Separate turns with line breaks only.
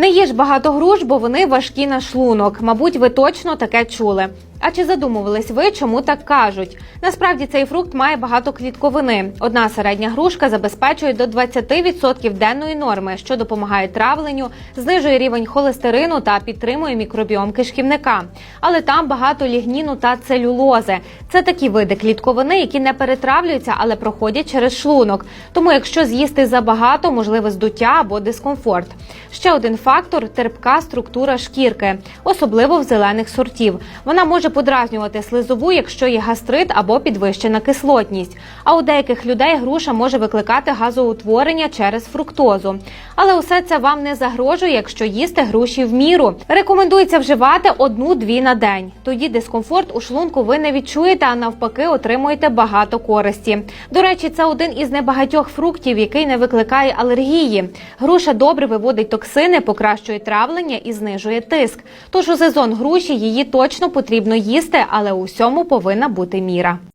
Не їж багато груш, бо вони важкі на шлунок. Мабуть, ви точно таке чули. А чи задумувались ви, чому так кажуть? Насправді цей фрукт має багато клітковини. Одна середня грушка забезпечує до 20% денної норми, що допомагає травленню, знижує рівень холестерину та підтримує мікробіом кишківника. Але там багато лігніну та целюлози. Це такі види клітковини, які не перетравлюються, але проходять через шлунок. Тому, якщо з'їсти забагато, можливе здуття або дискомфорт. Ще один фактор терпка структура шкірки, особливо в зелених сортів. Вона може подразнювати слизову, якщо є гастрит або підвищена кислотність. А у деяких людей груша може викликати газоутворення через фруктозу. Але усе це вам не загрожує, якщо їсти груші в міру. Рекомендується вживати одну-дві на день. Тоді дискомфорт у шлунку ви не відчуєте, а навпаки, отримуєте багато користі. До речі, це один із небагатьох фруктів, який не викликає алергії. Груша добре виводить токсини, покращує травлення і знижує тиск. Тож у сезон груші її точно потрібно їсти, але у всьому повинна бути міра.